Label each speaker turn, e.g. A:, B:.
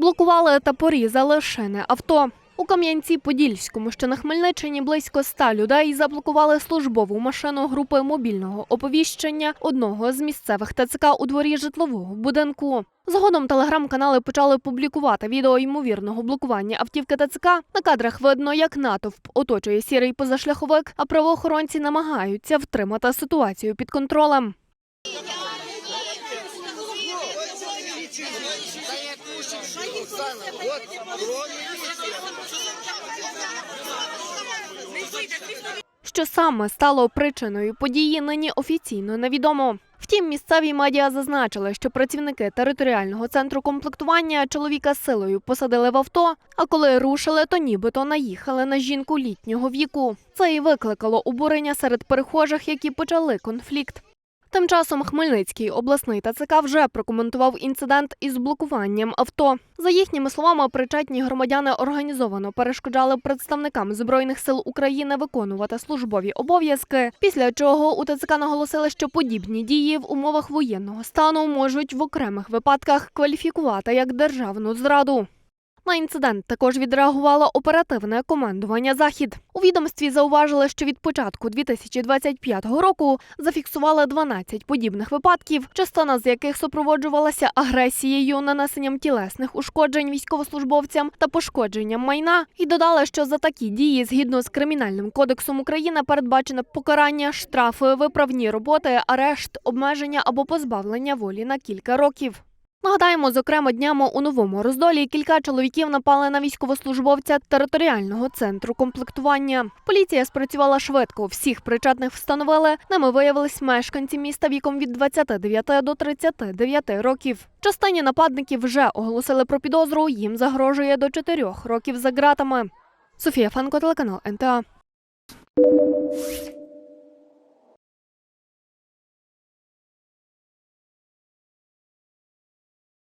A: Блокували та порізали шини авто. У Кам'янці-Подільському, що на Хмельниччині, близько ста людей заблокували службову машину групи мобільного оповіщення одного з місцевих ТЦК у дворі житлового будинку. Згодом телеграм-канали почали публікувати відео ймовірного блокування автівки ТЦК. На кадрах видно, як натовп оточує сірий позашляховик, а правоохоронці намагаються втримати ситуацію під контролем. Що саме стало причиною події, нині офіційно невідомо. Втім, місцеві медіа зазначили, що працівники територіального центру комплектування чоловіка силою посадили в авто, а коли рушили, то нібито наїхали на жінку літнього віку. Це і викликало обурення серед перехожих, які почали конфлікт. Тим часом Хмельницький обласний ТЦК вже прокоментував інцидент із блокуванням авто. За їхніми словами, причетні громадяни організовано перешкоджали представникам збройних сил України виконувати службові обов'язки. Після чого у ТЦК наголосили, що подібні дії в умовах воєнного стану можуть в окремих випадках кваліфікувати як державну зраду. На інцидент також відреагувало оперативне командування Захід. У відомстві зауважили, що від початку 2025 року зафіксували 12 подібних випадків, частина з яких супроводжувалася агресією, нанесенням тілесних ушкоджень військовослужбовцям та пошкодженням майна. І додали, що за такі дії, згідно з кримінальним кодексом України, передбачено покарання, штрафи, виправні роботи, арешт, обмеження або позбавлення волі на кілька років. Нагадаємо, зокрема, днями у новому роздолі кілька чоловіків напали на військовослужбовця територіального центру комплектування. Поліція спрацювала швидко. Всіх причетних встановили. Ними виявились мешканці міста віком від 29 до 39 років. Частині нападників вже оголосили про підозру. Їм загрожує до 4 років за ґратами. Софія Фанко, телеканал НТА.